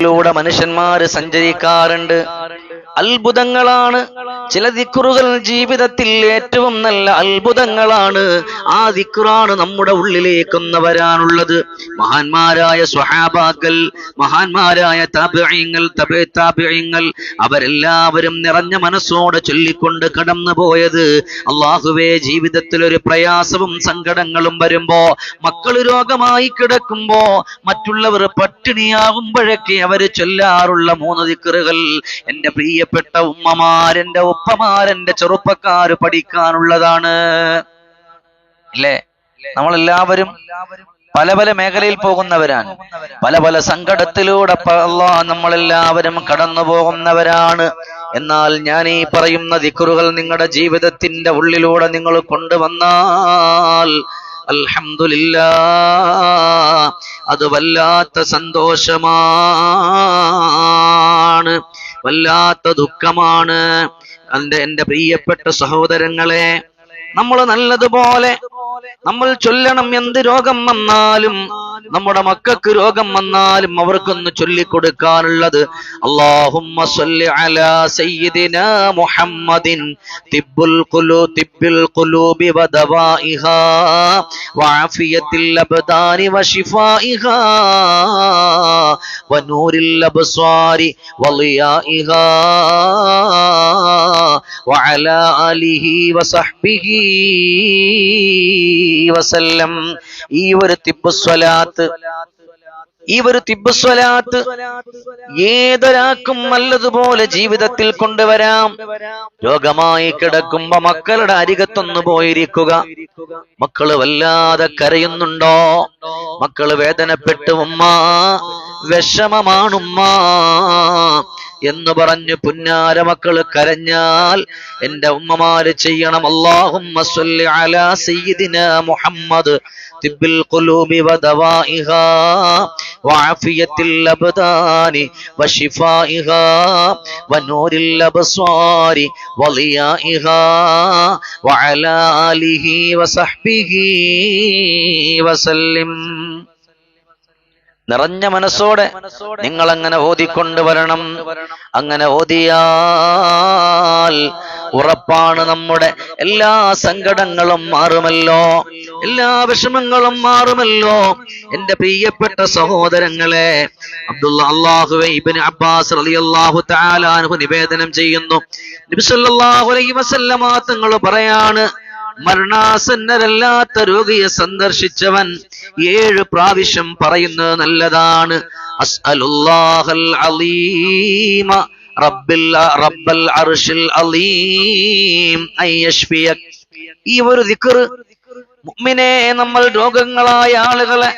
ിലൂടെ മനുഷ്യന്മാര് സഞ്ചരിക്കാറുണ്ട്. അത്ഭുതങ്ങളാണ്. ചില ദിക്കുറുകൾ ജീവിതത്തിൽ ഏറ്റവും നല്ല അത്ഭുതങ്ങളാണ്. ആ ദിക്കുറാണ് നമ്മുടെ ഉള്ളിലേക്കൊന്ന് വരാനുള്ളത് മഹാന്മാരായ സ്വഹാബാക്കൾ മഹാന്മാരായ താപ്യങ്ങൾ തപേ താപിയങ്ങൾ അവരെല്ലാവരും നിറഞ്ഞ മനസ്സോടെ ചൊല്ലിക്കൊണ്ട് കടന്നു പോയത് അള്ളാഹുവേ ജീവിതത്തിൽ ഒരു പ്രയാസവും സങ്കടങ്ങളും വരുമ്പോ മക്കൾ രോഗമായി കിടക്കുമ്പോ മറ്റുള്ളവർ പട്ടിണിയാകുമ്പോഴൊക്കെ അവർ ചൊല്ലാറുള്ള മൂന്ന് ദിക്കറുകൾ എന്റെ പ്രിയപ്പെട്ട ഉമ്മമാരെന്റെ ഉപ്പമാരെന്റെ ചെറുപ്പക്കാര് പഠിക്കാനുള്ളതാണ്. അല്ലേ? നമ്മളെല്ലാവരും പല പല മേഖലയിൽ പോകുന്നവരാണ്. പല പല സങ്കടത്തിലൂടെ നമ്മളെല്ലാവരും കടന്നു പോകുന്നവരാണ്. എന്നാൽ ഞാൻ ഈ പറയുന്ന ദിക്കുറുകൾ നിങ്ങളുടെ ജീവിതത്തിന്റെ ഉള്ളിലൂടെ നിങ്ങൾ കൊണ്ടുവന്നാൽ അൽഹമില്ല അത് വല്ലാത്ത സന്തോഷമാണ്. വല്ലാത്ത ദുഃഖമാണ്. എന്റെ എന്റെ പ്രിയപ്പെട്ട സഹോദരങ്ങളെ നമ്മൾ നല്ലതുപോലെ നമ്മൾ ചൊല്ലണം എന്ത് രോഗം വന്നാലും നമ്മുടെ മക്കൾക്ക് രോഗം വന്നാലും അവർക്കൊന്ന് ചൊല്ലിക്കൊടുക്കാനുള്ളത് അള്ളാഹുമ്മ സല്ലി അലാ മുഹമ്മദിൻ തിബ്ബുൽ ഖുലൂ ഖുലൂബി വഅഫിയത്തിൽ അബ്ദാനി وعلى آله وصحبه വസല്ലം ഈ ഒരു തിബ്ബുസ്വലാത്ത് ഈ ഒരു തിബ്ബുസ്വലാത്ത് ഏതൊരാൾക്കും നല്ലതുപോലെ ജീവിതത്തിൽ കൊണ്ടുവരാം രോഗമായി കിടക്കുമ്പോ മക്കളുടെ അരികത്തൊന്ന് പോയിരിക്കുക മക്കള് വല്ലാതെ കരയുന്നുണ്ടോ മക്കള് വേദനപ്പെട്ടു ഉമ്മ വിഷമമാണുമ്മ എന്ന് പറഞ്ഞു പുന്നാര മക്കൾ കരഞ്ഞാൽ എന്റെ ഉമ്മമാര് ചെയ്യണം. അള്ളാഹും മുഹമ്മദ് തിബ്ബിൽ ഖുലൂബി വദവാഇഹ വഅഫിയത്തിൽ അബ്ദാനി വശിഫാഇഹ വനൂരിൽ അബ്സാരി വലിയാഇഹ വഅലാ ആലിഹി വസഹ്ബിഹി വസല്ലിം നിറഞ്ഞ മനസ്സോടെ നിങ്ങൾ അങ്ങനെ ഓതിക്കൊണ്ടുവരണം അങ്ങനെ ഓതിയാൽ ഉറപ്പാണ് നമ്മുടെ എല്ലാ സങ്കടങ്ങളും മാറുമല്ലോ. എല്ലാ വിഷമങ്ങളും മാറുമല്ലോ. എന്റെ പ്രിയപ്പെട്ട സഹോദരങ്ങളെ അബ്ദുള്ള അള്ളാഹുവെ ഇബിന് അബ്ബാസ് തആല അൻഹു നിവേദനം ചെയ്യുന്നു. വസല്ലമ തങ്ങൾ പറയാണ് മരണാസന്നരല്ലാത്ത രോഗിയെ സന്ദർശിച്ചവൻ ഏഴ് പ്രാവശ്യം പറയുന്നത് നല്ലതാണ്. റബ്ബിൽ റബ്ബൽ അലീം ഈ ഒരു ദിക്ർ മുഅ്മിനെ നമ്മൾ രോഗങ്ങളായ ആളുകളെ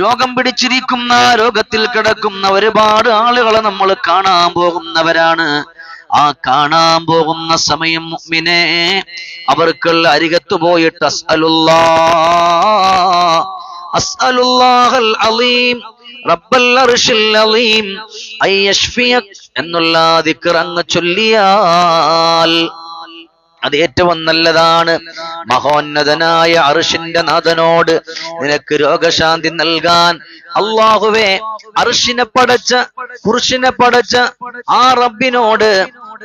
രോഗം പിടിച്ചിരിക്കുന്ന രോഗത്തിൽ കിടക്കുന്ന ഒരുപാട് ആളുകളെ നമ്മൾ കാണാൻ പോകുന്നവരാണ്. ആ കാണാൻ പോകുന്ന സമയം മുഅ്മിനെ അവർക്കുള്ള അരികത്ത് പോയിട്ട് അസ്അലുല്ലാ എന്നുള്ള അങ്ങ് ചൊല്ലിയാൽ അത് ഏറ്റവും നല്ലതാണ്. മഹോന്നതനായ അർഷിന്റെ നാഥനോട് നിനക്ക് രോഗശാന്തി നൽകാൻ അള്ളാഹുവേ അർഷിനെ പടച്ച കുർഷിനെ പടച്ച ആ റബ്ബിനോട്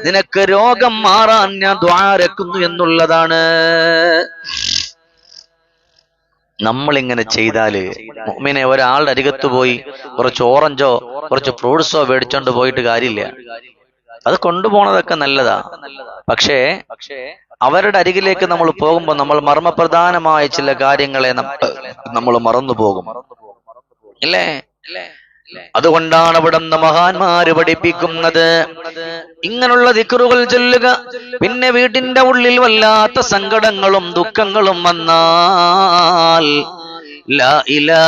നിനക്ക് രോഗം മാറാൻ ഞാൻ ദ്വാരക്കുന്നു എന്നുള്ളതാണ്. നമ്മൾ ഇങ്ങനെ ചെയ്താൽ മുഅ്മിനെ ഒരാളുടെ അരികത്ത് പോയി കുറച്ച് ഓറഞ്ചോ കുറച്ച് ഫ്രൂട്ട്സോ മേടിച്ചോണ്ട് പോയിട്ട് കാര്യമില്ല. അത് കൊണ്ടുപോണതൊക്കെ നല്ലതാ. പക്ഷേ അവരുടെ അരികിലേക്ക് നമ്മൾ പോകുമ്പോൾ നമ്മൾ മർമ്മപ്രധാനമായ ചില കാര്യങ്ങളെ നമ്മൾ മറന്നു പോകും ഇല്ലേ? അതുകൊണ്ടാണ് അവിടുന്ന് മഹാന്മാര് പഠിപ്പിക്കുന്നത്. ഇങ്ങനെയുള്ള ദിക്കറുകൾ ചൊല്ലുക. പിന്നെ വീട്ടിന്റെ ഉള്ളിൽ വല്ലാത്ത സങ്കടങ്ങളും ദുഃഖങ്ങളും വന്നാൽ ലാ ഇലാഹ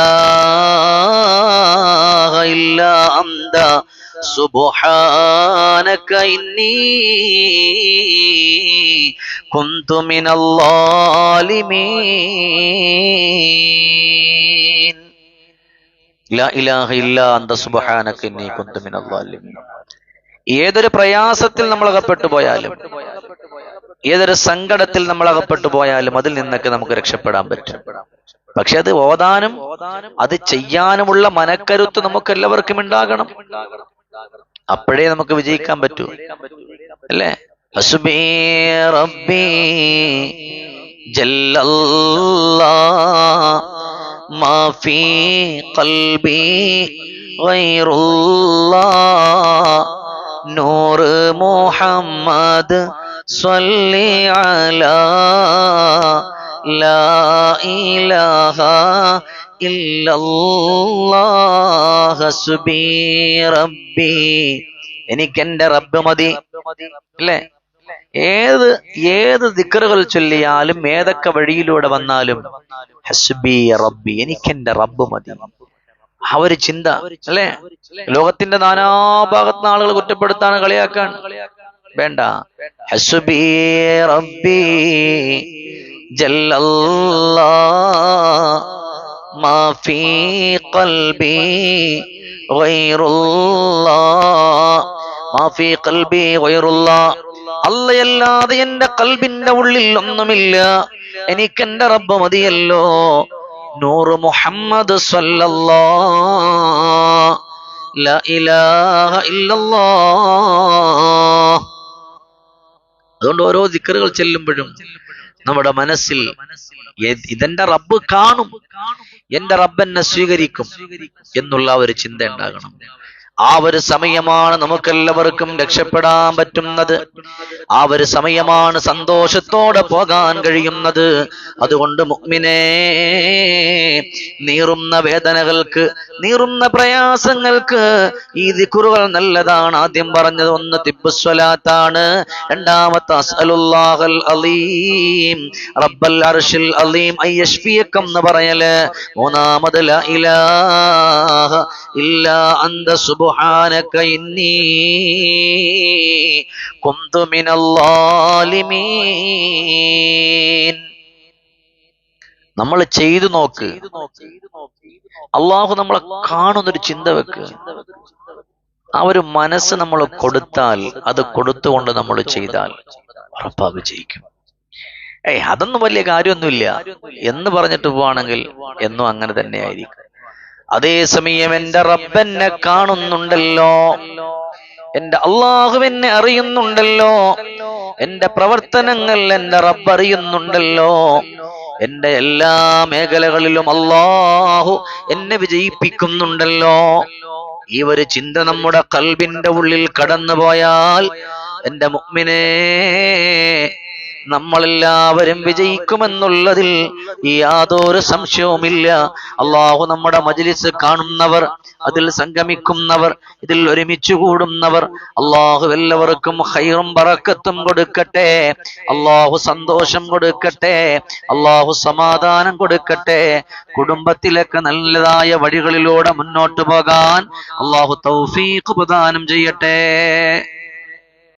ഇല്ലാ അന്ത സുബ്ഹാനക ഇന്നി കുന്തു മിനൽ ളാലിമീൻ ഏതൊരു പ്രയാസത്തിൽ നമ്മൾ അകപ്പെട്ടു പോയാലും ഏതൊരു സങ്കടത്തിൽ നമ്മൾ അകപ്പെട്ടു പോയാലും അതിൽ നിന്നൊക്കെ നമുക്ക് രക്ഷപ്പെടാൻ പറ്റും. പക്ഷെ അത് ഓതാനും അത് ചെയ്യാനുമുള്ള മനക്കരുത്ത് നമുക്ക് എല്ലാവർക്കും ഉണ്ടാകണം. അപ്പോഴേ നമുക്ക് വിജയിക്കാൻ പറ്റൂ. അല്ലേ? ഹസ്ബി റബ്ബി ജല്ലല്ലാ മാ الله. نور محمد നൂർ മുഹമ്മദ് സ്വല്ലി അലാ ലാ ഇലാഹ ഇല്ലല്ലാഹ് ربي. റബ്ബി എനിക്കെന്റെ റബ്ബ് മതി. അല്ലേ? ഏത് ഏത് ദിക്കറുകൾ ചൊല്ലിയാലും ഏതൊക്കെ വഴിയിലൂടെ വന്നാലും ഹസ്ബി റബ്ബി എനിക്കെന്റെ റബ്ബ് മതി. ആ ഒരു ചിന്ത അല്ലെ? ലോകത്തിന്റെ നാനാഭാഗത്തുനിന്ന് ആളുകൾ കുറ്റപ്പെടുത്താണ് കളിയാക്കാൻ. വേണ്ട. ഹസ്ബി റബ്ബി ജല്ലല്ലാ ഖൽബി ഗൈറുല്ലാ അല്ലയല്ലാതെ എന്റെ കൽബിന്റെ ഉള്ളിൽ ഒന്നുമില്ല. എനിക്ക് എന്റെ റബ്ബ് മതിയല്ലോ. നൂറ് മുഹമ്മദ് അതുകൊണ്ട് ഓരോ ദിക്കറുകൾ ചെല്ലുമ്പോഴും നമ്മുടെ മനസ്സിൽ ഇതെന്റെ റബ്ബ് കാണും. എന്റെ റബ്ബ് എന്നെ സ്വീകരിക്കും എന്നുള്ള ഒരു ചിന്ത ഉണ്ടാകണം. ആ ഒരു സമയമാണ് നമുക്കെല്ലാവർക്കും രക്ഷപ്പെടാൻ പറ്റുന്നത്. ആ ഒരു സമയമാണ് സന്തോഷത്തോടെ പോകാൻ കഴിയുന്നത്. അതുകൊണ്ട് മുഅ്മിനേ നീറുന്ന വേദനകൾക്ക് നീറുന്ന പ്രയാസങ്ങൾക്ക് ഈ ദിക്കുറുകൾ നല്ലതാണ്. ആദ്യം പറഞ്ഞത് ഒന്ന് തിപ്പുസ്വലാത്താണ് രണ്ടാമത്തെ അസ്അലുല്ലാഹൽ അലീം റബ്ബൽ അർഷിൽ അലീം അയ്യഷ്ഫിയക്കം എന്ന് പറയൽ. മൂന്നാമത് ലാ ഇലാഹ അന്ത സുബ്ഹാനക ഇന്നി കുന്തു മിനൽ ളാലിമീൻ നമ്മൾ ചെയ്തു നോക്ക്. അള്ളാഹു നമ്മളെ കാണുന്നൊരു ചിന്ത വെക്ക്. ആ ഒരു മനസ്സ് നമ്മൾ കൊടുത്താൽ അത് കൊടുത്തുകൊണ്ട് നമ്മൾ ചെയ്താൽ ഉറപ്പാ വിജയിക്കും. ഏയ് അതൊന്നും വലിയ കാര്യമൊന്നുമില്ല. എന്ന് പറഞ്ഞിട്ട് പോവാണെങ്കിൽ എന്നും അങ്ങനെ തന്നെ ആയിരിക്കും അതേസമയം എന്റെ റബ്ബെന്നെ കാണുന്നുണ്ടല്ലോ. എന്റെ അള്ളാഹു എന്നെ അറിയുന്നുണ്ടല്ലോ. എന്റെ പ്രവർത്തനങ്ങൾ എന്റെ റബ്ബ് അറിയുന്നുണ്ടല്ലോ. എന്റെ എല്ലാ മേഖലകളിലും അള്ളാഹു എന്നെ വിജയിപ്പിക്കുന്നുണ്ടല്ലോ. ഈ ഒരു ചിന്ത നമ്മുടെ കൽബിന്റെ ഉള്ളിൽ കടന്നുപോയാൽ എന്റെ മുഅ്മിനേ നമ്മളെല്ലാവരും വിജയിക്കുമെന്നുള്ളതിൽ യാതൊരു സംശയവുമില്ല. അള്ളാഹു നമ്മുടെ മജ്ലിസ് കാണുന്നവർ അതിൽ സംഗമിക്കുന്നവർ ഇതിൽ ഒരുമിച്ച് കൂടുന്നവർ അള്ളാഹു എല്ലാവർക്കും ഹൈറും പറക്കത്തും കൊടുക്കട്ടെ അള്ളാഹു സന്തോഷം കൊടുക്കട്ടെ അള്ളാഹു സമാധാനം കൊടുക്കട്ടെ കുടുംബത്തിലൊക്കെ നല്ലതായ വഴികളിലൂടെ മുന്നോട്ട് പോകാൻ അള്ളാഹു തൗഫീഖ് പ്രദാനം ചെയ്യട്ടെ.